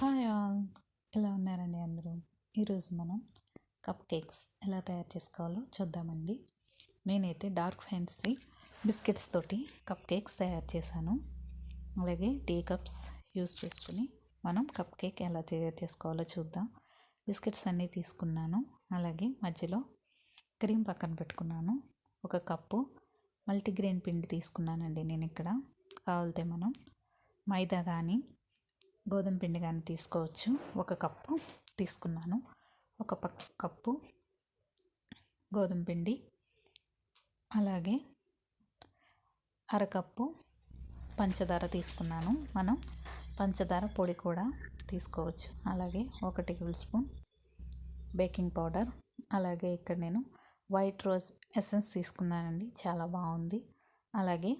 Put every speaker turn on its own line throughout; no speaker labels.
Hi all. ఎలా ఉన్నారండి అందరూ? ఈరోజు మనం కప్ కేక్స్ ఎలా తయారు చేసుకోవాలో చూద్దామండి. నేనైతే డార్క్ ఫ్యాన్సీ బిస్కెట్స్ తోటి కప్ కేక్స్ తయారు చేశాను. అలాగే టీ కప్స్ యూస్ చేసుకుని మనం కప్ కేక్ ఎలా తయారు చేసుకోవాలో చూద్దాం. బిస్కెట్స్ అన్నీ తీసుకున్నాను. అలాగే మధ్యలో క్రీమ్ పక్కన పెట్టుకున్నాను. ఒక కప్పు మల్టీగ్రెయిన్ పిండి తీసుకున్నానండి నేను ఇక్కడ కావాలితే మనం మైదా కానీ గోధుమ పిండి కానీ తీసుకోవచ్చు. ఒక కప్పు తీసుకున్నాను. ఒక పక్క కప్పు గోధుమ పిండి. అలాగే అరకప్పు పంచదార తీసుకున్నాను మనం. పంచదార పొడి కూడా తీసుకోవచ్చు. అలాగే ఒక టేబుల్ స్పూన్ బేకింగ్ పౌడర్. అలాగే ఇక్కడ నేను వైట్ రోజ్ ఎసెన్స్ తీసుకున్నానండి. చాలా బాగుంది. అలాగే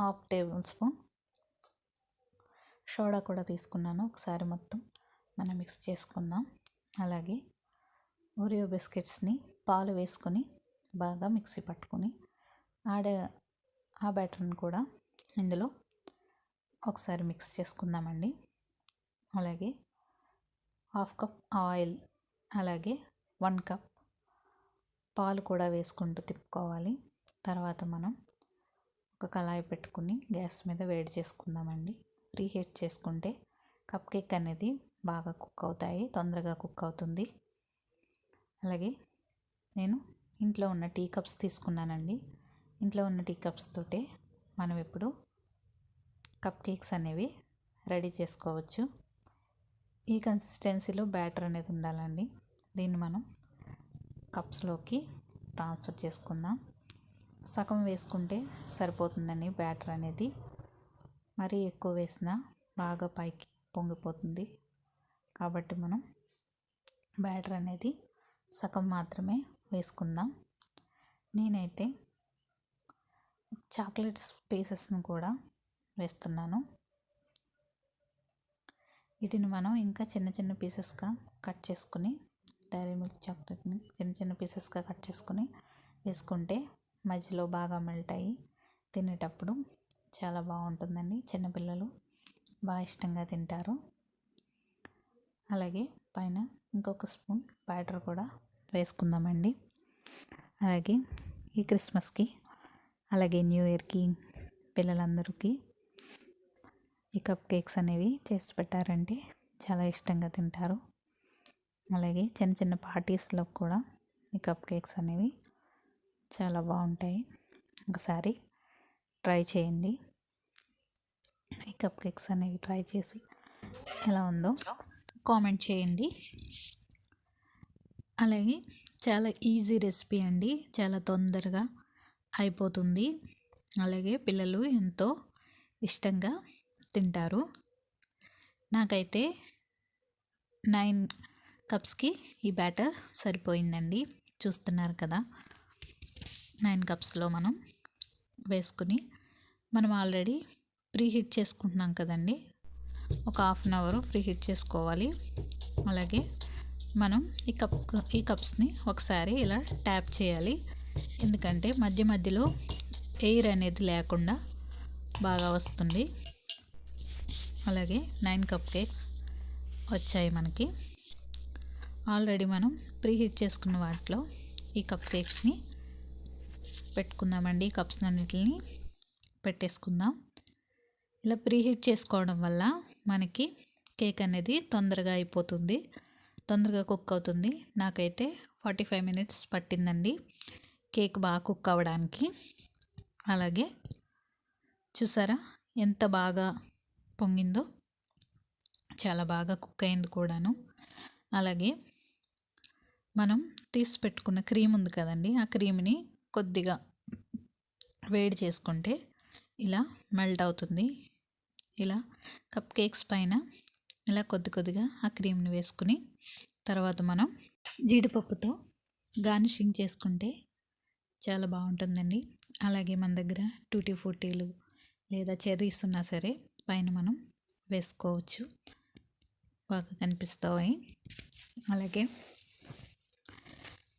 హాఫ్ టేబుల్ స్పూన్ సోడా కూడా తీసుకున్నాను ఒకసారి మొత్తం మనం మిక్స్ చేసుకుందాం. అలాగే ఓరియో బిస్కెట్స్ని పాలు వేసుకొని బాగా మిక్సీ పట్టుకొని ఆడ ఆ బ్యాటర్ని కూడా ఇందులో ఒకసారి మిక్స్ చేసుకుందామండి. అలాగే హాఫ్ కప్ ఆయిల్ అలాగే వన్ కప్ పాలు కూడా వేసుకుంటూ తిప్పుకోవాలి. తర్వాత మనం ఒక కళాయి పెట్టుకుని గ్యాస్ మీద వేడి చేసుకుందామండి. ప్రీహీట్ చేసుకుంటే కప్ కేక్ అనేది బాగా కుక్ అవుతాయి తొందరగా కుక్ అవుతుంది. అలాగే నేను ఇంట్లో ఉన్న టీ కప్స్ తీసుకున్నానండి. ఇంట్లో ఉన్న టీ కప్స్ తోటే మనం ఇప్పుడు కప్ కేక్స్ అనేవి రెడీ చేసుకోవచ్చు. ఈ కన్సిస్టెన్సీలో బ్యాటర్ అనేది ఉండాలండి. దీన్ని మనం కప్స్లోకి ట్రాన్స్ఫర్ చేసుకుందాం. సగం వేసుకుంటే సరిపోతుందండి బ్యాటర్ అనేది. మరీ ఎక్కువ వేసినా బాగా పైకి పొంగిపోతుంది. కాబట్టి మనం బ్యాటర్ అనేది సగం మాత్రమే వేసుకుందాం. నేనైతే చాక్లెట్స్ పీసెస్ని కూడా వేస్తున్నాను. వీటిని మనం ఇంకా చిన్న చిన్న పీసెస్గా కట్ చేసుకుని డైరీ మిల్క్ చాక్లెట్ని చిన్న చిన్న పీసెస్గా కట్ చేసుకుని వేసుకుంటే మధ్యలో బాగా మెల్ట్ అయ్యి తినేటప్పుడు చాలా బాగుంటుందండి. చిన్నపిల్లలు బాగా ఇష్టంగా తింటారు. అలాగే పైన ఇంకొక స్పూన్ బ్యాటర్ కూడా వేసుకుందామండి. అలాగే ఈ క్రిస్మస్కి అలాగే న్యూ ఇయర్కి పిల్లలందరికీ ఈ కప్ కేక్స్ అనేవి చేసి పెట్టారంటే చాలా ఇష్టంగా తింటారు. అలాగే చిన్న చిన్న పార్టీస్లో కూడా ఈ కప్ కేక్స్ అనేవి చాలా బాగుంటాయి. ఒకసారి ట్రై చేయండి. ఈ కప్ కేక్స్ అనేవి ట్రై చేసి ఎలా ఉందో కామెంట్ చేయండి. అలాగే చాలా ఈజీ రెసిపీ అండి. చాలా తొందరగా అయిపోతుంది. అలాగే పిల్లలు ఎంతో ఇష్టంగా తింటారు. నాకైతే నైన్ కప్స్కి ఈ బ్యాటర్ సరిపోయిందండి. చూస్తున్నారు కదా. నైన్ కప్స్లో మనం వేసుకుని మనం ఆల్రెడీ ప్రీ హీట్ చేసుకుంటున్నాం కదండి. ఒక half an hour preheat చేసుకోవాలి. అలాగే మనం ఈ కప్ ఈ కప్స్ని ఒకసారి ఇలా ట్యాప్ చేయాలి. ఎందుకంటే మధ్య మధ్యలో ఎయిర్ అనేది లేకుండా బాగా వస్తుంది. అలాగే నైన్ కప్ కేక్స్ వచ్చాయి మనకి. ఆల్రెడీ మనం ప్రీ హీట్ చేసుకున్న వాటిలో ఈ కప్ కేక్స్ని పెట్టుకుందామండి కప్స్ అన్నిటిని. పెట్టేసుకుందాం. ఇలా ప్రీహీట్ చేసుకోవడం వల్ల మనకి కేక్ అనేది తొందరగా అయిపోతుంది. తొందరగా కుక్ అవుతుంది. నాకైతే ఫార్టీ ఫైవ్ మినిట్స్ పట్టిందండి కేక్ బాగా కుక్ అవ్వడానికి. అలాగే చూసారా ఎంత బాగా పొంగిందో? చాలా బాగా కుక్ అయింది కూడాను. అలాగే మనం తీసి పెట్టుకున్న క్రీమ్ ఉంది కదండి ఆ క్రీమ్ని కొద్దిగా వేడి చేసుకుంటే ఇలా మెల్ట్ అవుతుంది. ఇలా కప్ కేక్స్ పైన ఇలా కొద్ది కొద్దిగా ఆ క్రీమ్ని వేసుకుని తర్వాత మనం జీడిపప్పుతో గార్నిషింగ్ చేసుకుంటే చాలా బాగుంటుందండి. అలాగే మన దగ్గర టూటీ ఫుటీలు లేదా చెర్రీస్ ఉన్నా సరే పైన మనం వేసుకోవచ్చు. బాగా కనిపిస్తాయి. అలాగే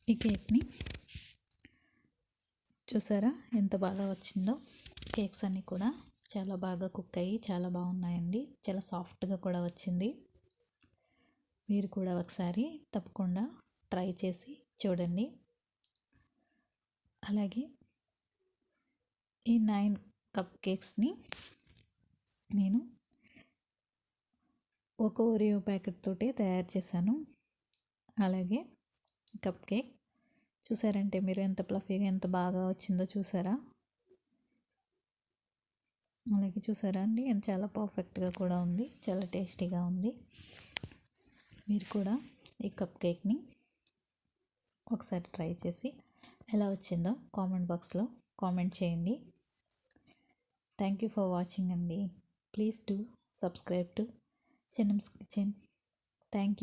ఈ కేక్ని చూసారా? ఎంత బాగా వచ్చిందో. కేక్స్ అన్నీ కూడా చాలా బాగా కుక్ అయ్యి చాలా బాగున్నాయండి. చాలా సాఫ్ట్గా కూడా వచ్చింది. మీరు కూడా ఒకసారి తప్పకుండా ట్రై చేసి చూడండి. అలాగే ఈ నైన్ కప్ కేక్స్ని నేను ఒక ఓరియో ప్యాకెట్ తోటే తయారు చేశాను. అలాగే కప్ కేక్ చూసారంటే మీరు ఎంత ప్లఫీగా ఎంత బాగా వచ్చిందో చూసారా? అలాగే చూసారా అండి? ఎంత చాలా పర్ఫెక్ట్గా కూడా ఉంది. చాలా టేస్టీగా ఉంది. మీరు కూడా ఈ కప్ కేక్ని ఒకసారి ట్రై చేసి ఎలా వచ్చిందో కామెంట్ బాక్స్లో కామెంట్ చేయండి. థ్యాంక్ యూ ఫర్ వాచింగ్ అండి. Please to subscribe to Chinnam's kitchen. Thank you.